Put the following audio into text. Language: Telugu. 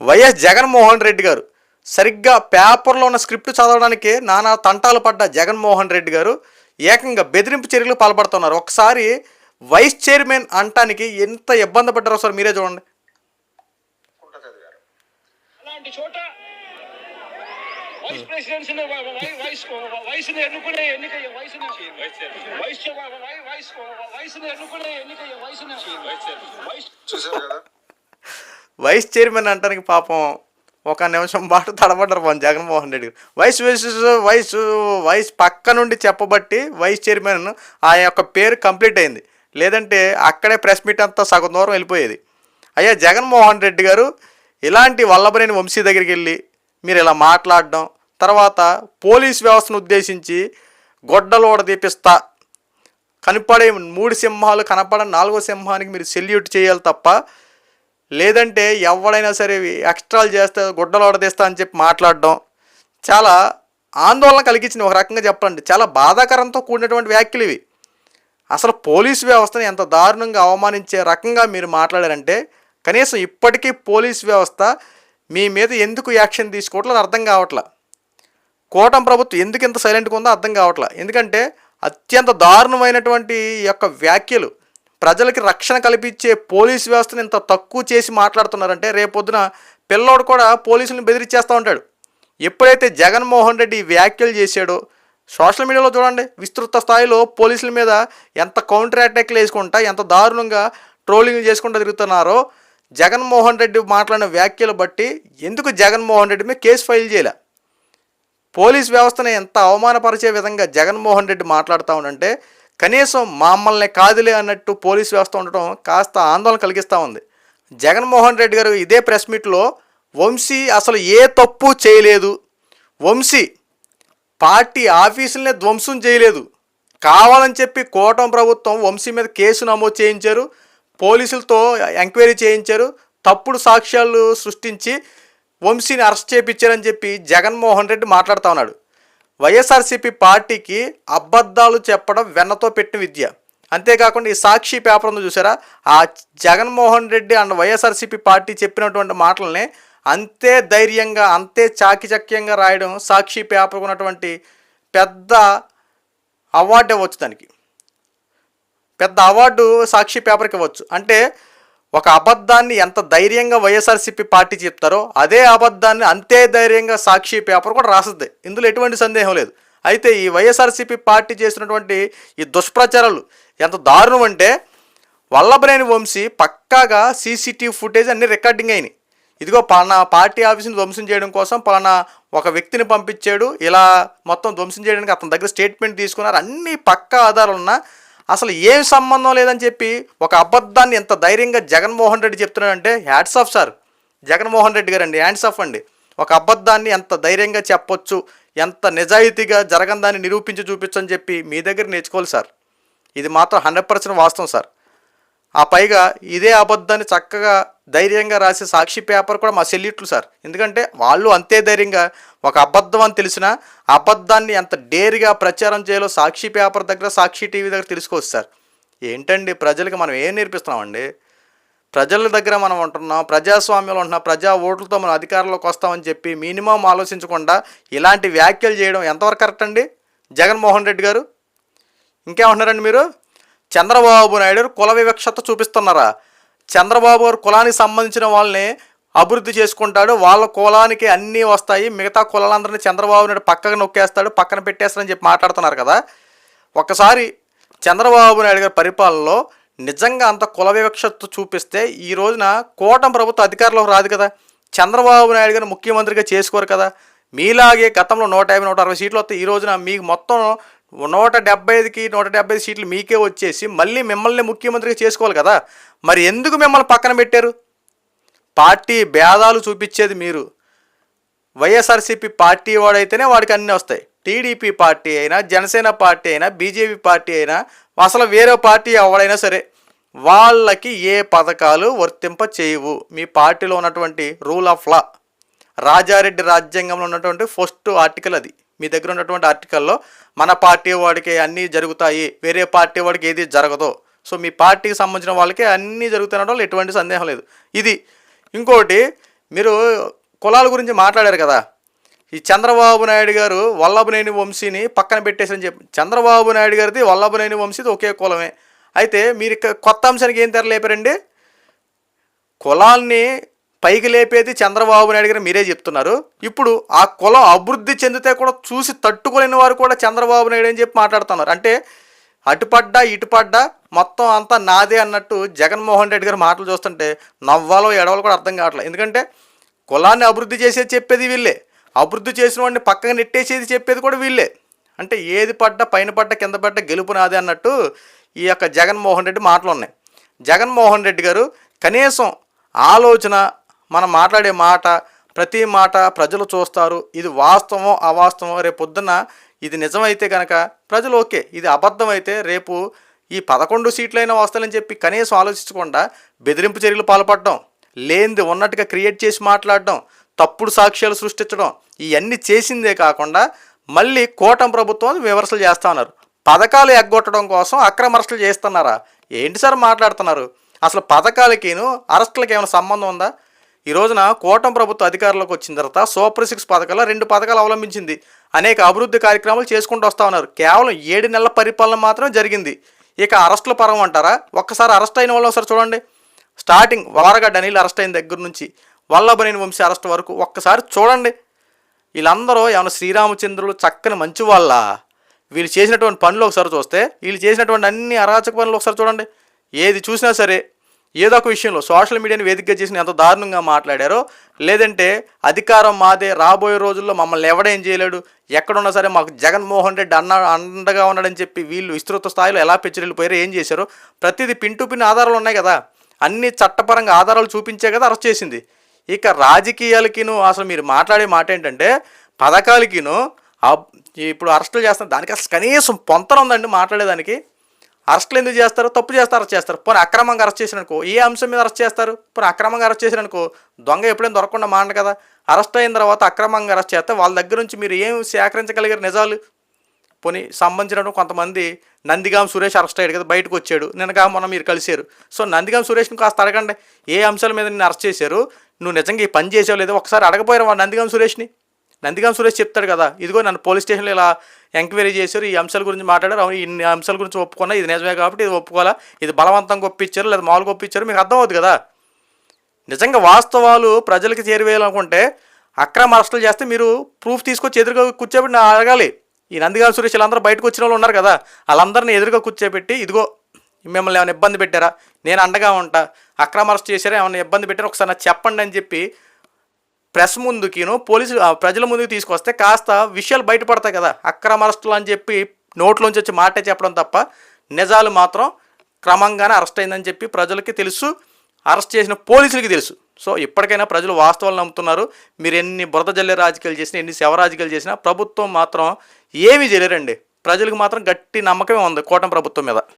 వైఎస్ జగన్మోహన్ రెడ్డి గారు. సరిగ్గా పేపర్లో ఉన్న స్క్రిప్ట్ చదవడానికి నానా తంటాలు పడ్డ జగన్మోహన్ రెడ్డి గారు ఏకంగా బెదిరింపు చర్యలు పాల్పడుతున్నారు. ఒకసారి వైస్ చైర్మన్ అంటానికి ఎంత ఇబ్బంది పడ్డారో సార్ మీరే చూడండి. కుంట చదివారు అలాంటి చోట వైస్ ప్రెసిడెన్సీ వైస్ వయసును ఎన్నుకునే ఎన్నిక వయసును వైస్ వైస్ వయసును ఎన్నుకునే ఎన్నిక వయసును వైస్ చూసారు కదా? వైస్ చైర్మన్ అంటానికి పాపం ఒక నిమిషం పాటు తడబడ్డారు పాపం జగన్మోహన్ రెడ్డి గారు. వైస్ వైస్ వైస్ వైస్ పక్క నుండి చెప్పబట్టి వైస్ చైర్మన్ ఆ యొక్క పేరు కంప్లీట్ అయింది. లేదంటే అక్కడే ప్రెస్ మీట్ అంతా సగం దూరం వెళ్ళిపోయేది. అయ్యా జగన్మోహన్ రెడ్డి గారు ఇలాంటి వల్లభనేని వంశీ దగ్గరికి వెళ్ళి మీరు ఇలా మాట్లాడడం తర్వాత పోలీస్ వ్యవస్థను ఉద్దేశించి గొడ్డలోడ తీపిస్తా కనపడే మూడు సింహాలు కనపడ నాలుగో సింహానికి మీరు సెల్యూట్ చేయాలి తప్ప లేదంటే ఎవడైనా సరే ఎక్స్ట్రాలు చేస్తే గుడ్డలు తీస్తా అని చెప్పి మాట్లాడడం చాలా ఆందోళన కలిగించింది. ఒక రకంగా చెప్పండి చాలా బాధాకరంతో కూడినటువంటి వ్యాఖ్యలు ఇవి. అసలు పోలీస్ వ్యవస్థను ఎంత దారుణంగా అవమానించే రకంగా మీరు మాట్లాడారంటే కనీసం ఇప్పటికీ పోలీస్ వ్యవస్థ మీ మీద ఎందుకు యాక్షన్ తీసుకోవట్లేదు అర్థం కావట్లా. కూటమి ప్రభుత్వం ఎందుకు ఇంత సైలెంట్గా ఉందో అర్థం కావట్లా. ఎందుకంటే అత్యంత దారుణమైనటువంటి యొక్క వ్యాఖ్యలు ప్రజలకి రక్షణ కల్పించే పోలీస్ వ్యవస్థను ఇంత తక్కువ చేసి మాట్లాడుతున్నారంటే రేపొద్దున పిల్లోడు కూడా పోలీసులను బెదిరించేస్తూ ఉంటాడు. ఎప్పుడైతే జగన్మోహన్ రెడ్డి ఈ వ్యాఖ్యలు చేశాడో సోషల్ మీడియాలో చూడండి విస్తృత స్థాయిలో పోలీసుల మీద ఎంత కౌంటర్ అటాక్లు వేసుకుంటా ఎంత దారుణంగా ట్రోలింగ్ చేసుకుంటూ తిరుగుతున్నారో జగన్మోహన్ రెడ్డి మాట్లాడిన వ్యాఖ్యలు బట్టి ఎందుకు జగన్మోహన్ రెడ్డి మీద కేసు ఫైల్ చేయలే? పోలీస్ వ్యవస్థను ఎంత అవమానపరిచే విధంగా జగన్మోహన్ రెడ్డి మాట్లాడుతూ ఉండంటే కనీసం మమ్మల్ని కాదులే అన్నట్టు పోలీస్ వ్యవస్థ ఉండటం కాస్త ఆందోళన కలిగిస్తూ ఉంది. జగన్మోహన్ రెడ్డి గారు ఇదే ప్రెస్ మీట్లో వంశీ అసలు ఏ తప్పు చేయలేదు. వంశీ పార్టీ ఆఫీసులనే ధ్వంసం చేయలేదు. కావాలని చెప్పి కోటం ప్రభుత్వం వంశీ మీద కేసు నమోదు చేయించారు. పోలీసులతో ఎంక్వైరీ చేయించారు. తప్పుడు సాక్ష్యాలు సృష్టించి వంశీని అరెస్ట్ చేయించారని చెప్పి జగన్మోహన్ రెడ్డి మాట్లాడుతూ ఉన్నాడు. వైఎస్ఆర్సీపీ పార్టీకి అబద్ధాలు చెప్పడం వెన్నతో పెట్టిన విద్య. అంతేకాకుండా ఈ సాక్షి పేపర్ ఉంది చూసారా? ఆ Jaganmohan Reddy and YSRCP party చెప్పినటువంటి మాటల్ని అంతే ధైర్యంగా అంతే చాకిచక్యంగా రాయడం సాక్షి పేపర్ ఉన్నటువంటి పెద్ద అవార్డు ఇవ్వచ్చు దానికి. పెద్ద అవార్డు సాక్షి పేపర్కి ఇవ్వచ్చు. అంటే ఒక అబద్ధాన్ని ఎంత ధైర్యంగా వైఎస్ఆర్సీపీ పార్టీ చెప్తారో అదే అబద్ధాన్ని అంతే ధైర్యంగా సాక్షి పేపర్ కూడా రాస్తుంది ఇందులో ఎటువంటి సందేహం లేదు. అయితే ఈ వైఎస్ఆర్సీపీ పార్టీ చేసినటువంటి ఈ దుష్ప్రచారాలు ఎంత దారుణం అంటే వల్లభనేని వంశీ పక్కాగా సీసీటీవీ ఫుటేజ్ అన్ని రికార్డింగ్ అయినాయి. ఇదిగో పలానా పార్టీ ఆఫీస్ని ధ్వంసం చేయడం కోసం పలానా ఒక వ్యక్తిని పంపించాడు. ఇలా మొత్తం ధ్వంసం చేయడానికి అతని దగ్గర స్టేట్మెంట్ తీసుకున్నారు. అన్ని పక్కా ఆధారాలు ఉన్నా అసలు ఏం సంబంధం లేదని చెప్పి ఒక అబద్ధాన్ని ఎంత ధైర్యంగా జగన్మోహన్ రెడ్డి చెప్తున్నాడంటే hats off sir. Jaganmohan Reddy గారు అండి హ్యాండ్స్ ఆఫ్ అండి. ఒక అబద్ధాన్ని ఎంత ధైర్యంగా చెప్పొచ్చు ఎంత నిజాయితీగా జరగందాన్ని నిరూపించి చూపించని చెప్పి మీ దగ్గర నేర్చుకోవాలి సార్. ఇది మాత్రం హండ్రెడ్ పర్సెంట్ వాస్తవం సార్. ఆ పైగా ఇదే అబద్ధాన్ని చక్కగా ధైర్యంగా రాసే సాక్షి పేపర్ కూడా మా సెల్యూట్లు సార్. ఎందుకంటే వాళ్ళు అంతే ధైర్యంగా ఒక అబద్ధం అని తెలిసినా అబద్ధాన్ని ఎంత డేరిగా ప్రచారం చేయాలో సాక్షి పేపర్ దగ్గర సాక్షి టీవీ దగ్గర తెలుసుకోవచ్చు సార్. ఏంటండి ప్రజలకు మనం ఏం నేర్పిస్తున్నామండి? ప్రజల దగ్గర మనం ఉంటున్నాం ప్రజాస్వామ్యంలో ఉంటున్నాం ప్రజా ఓట్లతో మనం అధికారంలోకి వస్తామని చెప్పి మినిమం ఆలోచించకుండా ఇలాంటి వ్యాఖ్యలు చేయడం ఎంతవరకు కరెక్ట్ అండి? జగన్మోహన్ రెడ్డి గారు ఇంకేమంటున్నారండి మీరు? చంద్రబాబు నాయుడు కుల వివక్షత చూపిస్తున్నారా? చంద్రబాబు గారు కులానికి సంబంధించిన వాళ్ళని అభివృద్ధి చేసుకుంటాడు. వాళ్ళ కులానికి అన్నీ వస్తాయి. మిగతా కులాలందరినీ చంద్రబాబు నాయుడు పక్కకు నొక్కేస్తాడు పక్కన పెట్టేస్తాడని చెప్పి మాట్లాడుతున్నారు కదా. ఒకసారి చంద్రబాబు నాయుడు గారి పరిపాలనలో నిజంగా అంత కుల వివక్షత చూపిస్తే ఈ రోజున కూటమి ప్రభుత్వం అధికారంలోకి రాదు కదా. చంద్రబాబు నాయుడు గారిని ముఖ్యమంత్రిగా చేసుకోరు కదా. మీలాగే గతంలో నూట యాభై నూట అరవై సీట్లు వస్తే ఈ రోజున మీకు మొత్తం నూట డెబ్బై ఐదుకి నూట డెబ్బై ఐదు సీట్లు మీకే వచ్చేసి మళ్ళీ మిమ్మల్ని ముఖ్యమంత్రిగా చేసుకోవాలి కదా. మరి ఎందుకు మిమ్మల్ని పక్కన పెట్టారు? పార్టీ భేదాలు చూపించేది మీరు. వైఎస్ఆర్సీపీ పార్టీ వాడైతేనే వాడికి అన్నీ వస్తాయి. టీడీపీ పార్టీ అయినా జనసేన పార్టీ అయినా బీజేపీ పార్టీ అయినా అసలు వేరే పార్టీ ఎవడైనా సరే వాళ్ళకి ఏ పథకాలు వర్తింప చేయవు. మీ పార్టీలో ఉన్నటువంటి రూల్ ఆఫ్ లా రాజారెడ్డి రాజ్యాంగంలో ఉన్నటువంటి ఫస్ట్ ఆర్టికల్ అది. మీ దగ్గర ఉన్నటువంటి ఆర్టికల్లో మన పార్టీ వాడికి అన్నీ జరుగుతాయి వేరే పార్టీ వాడికి ఏది జరగదు. సో మీ పార్టీకి సంబంధించిన వాళ్ళకి అన్నీ జరుగుతున్న వాళ్ళు ఎటువంటి సందేహం లేదు. ఇది ఇంకోటి మీరు కులాల గురించి మాట్లాడారు కదా. ఈ చంద్రబాబు నాయుడు గారు వల్లభనేని వంశీని పక్కన పెట్టేసని చెప్పి చంద్రబాబు నాయుడు గారిది వల్లభనేని వంశీది ఒకే కులమే. అయితే మీరు కొత్త అంశానికి ఏం తెరలేపారండి? కులాల్ని పైకి లేపేది చంద్రబాబు నాయుడు గారు మీరే చెప్తున్నారు. ఇప్పుడు ఆ కులం అభివృద్ధి చెందితే కూడా చూసి తట్టుకోలేని వారు కూడా చంద్రబాబు నాయుడు అని చెప్పి మాట్లాడుతున్నారు. అంటే అటుపడ్డా ఇటుపడ్డా మొత్తం అంతా నాదే అన్నట్టు జగన్మోహన్ రెడ్డి గారు మాటలు చూస్తుంటే నవ్వాలో ఎడవలో కూడా అర్థం కావట్లేదు. ఎందుకంటే కులాన్ని అభివృద్ధి చేసేది చెప్పేది వీళ్ళే. అభివృద్ధి చేసిన వాడిని పక్కన నెట్టేసేది చెప్పేది కూడా వీళ్ళే. అంటే ఏది పడ్డా పైన పడ్డ కింద పడ్డ గెలుపు నాదే అన్నట్టు ఈ యొక్క జగన్మోహన్ రెడ్డి మాటలు ఉన్నాయి. జగన్మోహన్ రెడ్డి గారు కనీసం ఆలోచన మనం మాట్లాడే మాట ప్రతి మాట ప్రజలు చూస్తారు. ఇది వాస్తవం అవాస్తవం రేపు పొద్దున ఇది నిజమైతే కనుక ప్రజలు ఓకే ఇది అబద్ధం అయితే రేపు ఈ పదకొండు సీట్లైనా వస్తాయని చెప్పి కనీసం ఆలోచించకుండా బెదిరింపు చర్యలు పాల్పడడం లేనిది ఉన్నట్టుగా క్రియేట్ చేసి మాట్లాడడం తప్పుడు సాక్ష్యాలు సృష్టించడం ఇవన్నీ చేసిందే కాకుండా మళ్ళీ కూటమి ప్రభుత్వం విమర్శలు చేస్తా ఉన్నారు. పథకాలు ఎగ్గొట్టడం కోసం అక్రమ అరెస్టులు చేస్తున్నారా? ఏంటి సార్ మాట్లాడుతున్నారు? అసలు పథకాలకిను అరెస్టులకి ఏమైనా సంబంధం ఉందా? ఈ రోజున కూటమి ప్రభుత్వ అధికారంలోకి వచ్చిన తర్వాత సూపర్ సిక్స్ పథకాల రెండు పథకాలు అవలంబించింది. అనేక అభివృద్ధి కార్యక్రమాలు చేసుకుంటూ వస్తూ ఉన్నారు. కేవలం ఏడు నెలల పరిపాలన మాత్రమే జరిగింది. ఇక అరెస్టుల పరం అంటారా? ఒక్కసారి అరెస్ట్ అయిన వాళ్ళు ఒకసారి చూడండి. స్టార్టింగ్ వారగడ్డ అనిల్ అరెస్ట్ అయిన దగ్గర నుంచి వల్లభనేని వంశీ అరెస్ట్ వరకు ఒక్కసారి చూడండి. వీళ్ళందరూ ఏమైనా శ్రీరామచంద్రులు చక్కని మంచి వాళ్ళ? వీళ్ళు చేసినటువంటి పనులు ఒకసారి చూస్తే వీళ్ళు చేసినటువంటి అన్ని అరాచక పనులు ఒకసారి చూడండి. ఏది చూసినా సరే ఏదో ఒక విషయంలో సోషల్ మీడియాని వేదికగా చేసిన ఎంత దారుణంగా మాట్లాడారో లేదంటే అధికారం మాదే రాబోయే రోజుల్లో మమ్మల్ని ఎవడేం చేయలేడు ఎక్కడున్నా సరే మాకు జగన్మోహన్ రెడ్డి అన్న అండగా ఉన్నాడని చెప్పి వీళ్ళు విస్తృత స్థాయిలో ఎలా పెచ్చరిల్లిపోయారో ఏం చేశారో ప్రతిదీ పిన్ టు పిన్ ఆధారాలు ఉన్నాయి కదా. అన్ని చట్టపరంగా ఆధారాలు చూపించే కదా అరెస్ట్ చేసింది. ఇక రాజకీయాలకిను అసలు మీరు మాట్లాడే మాట ఏంటంటే పథకాలకిను ఇప్పుడు అరెస్టులు చేస్తున్న దానికి అసలు కనీసం పొంతన ఉందండి మాట్లాడేదానికి. అరెస్టులు ఎందుకు చేస్తారు? తప్పు చేస్తారు అరెస్ట్ చేస్తారు. పోనీ అక్రమంగా అరెస్ట్ చేసిననుకో ఏ అంశం మీద అరెస్ట్ చేస్తారు? పోనీ అక్రమంగా అరెస్ట్ చేసిననుకో దొంగ ఎప్పుడైనా దొరకకుండా మాట కదా. అరెస్ట్ అయిన తర్వాత అక్రమంగా అరెస్ట్ చేస్తే వాళ్ళ దగ్గర నుంచి మీరు ఏం సేకరించగలిగారు నిజాలు? పోనీ సంబంధించిన కొంతమంది నందిగాం సురేష్ అరెస్ట్ అయ్యాడు కదా బయటకు వచ్చాడు. నిన్నగా మొన్న మీరు కలిశారు. సో నందిగాం సురేష్ని కాస్త అడగండి. ఏ అంశాల మీద నేను అరెస్ట్ చేశారు? నువ్వు నిజంగా ఈ పని చేసావు లేదో ఒకసారి అడగపోయారు వాడు నందిగాం సురేష్ని? నందిగాం సురేష్ చెప్తాడు కదా ఇదిగో నన్ను పోలీస్ స్టేషన్లో ఇలా ఎంక్వైరీ చేశారు ఈ అంశాల గురించి మాట్లాడారు. అవును ఇన్ని అంశాల గురించి ఒప్పుకున్నా ఇది నిజమే కాబట్టి ఇది ఒప్పుకోవాలా? ఇది బలవంతంగా ఒప్పించారు? లేదా మామూలుగా ఒప్పించారు? మీకు అర్థం అవుతుంది కదా? నిజంగా వాస్తవాలు ప్రజలకి చేరువేయాలనుకుంటే అక్రమ అరెస్టులు చేస్తే మీరు ప్రూఫ్ తీసుకొచ్చి ఎదురుగా కూర్చోబెట్టి అడగాలి. ఈ నందిగా సురేష్ వీళ్ళందరూ బయటకు వచ్చిన వాళ్ళు ఉన్నారు కదా వాళ్ళందరినీ ఎదురుగా కూర్చోబెట్టి ఇదిగో మిమ్మల్ని ఏమైనా ఇబ్బంది పెట్టారా? నేను అండగా ఉంటా. అక్రమ అరెస్ట్ చేశారా? ఏమైనా ఇబ్బంది పెట్టారా? ఒకసారి నాకు చెప్పండి అని చెప్పి ప్రెస్ ముందుకిను పోలీసులు ప్రజల ముందుకు తీసుకొస్తే కాస్త విషయాలు బయటపడతాయి కదా. అక్రమ అరెస్టులు అని చెప్పి నోట్లోంచి వచ్చి మాటే చెప్పడం తప్ప నిజాలు మాత్రం క్రమంగానే అరెస్ట్ అయిందని చెప్పి ప్రజలకి తెలుసు. అరెస్ట్ చేసిన పోలీసులకి తెలుసు. సో ఇప్పటికైనా ప్రజలు వాస్తవాలు నమ్ముతున్నారు. మీరు ఎన్ని బురద జల్లే రాజకీయాలు చేసినా ఎన్ని శవ రాజకీయాలు చేసినా ప్రభుత్వం మాత్రం ఏమీ చేయలేరండి. ప్రజలకు మాత్రం గట్టి నమ్మకమే ఉంది కూటమి ప్రభుత్వం మీద.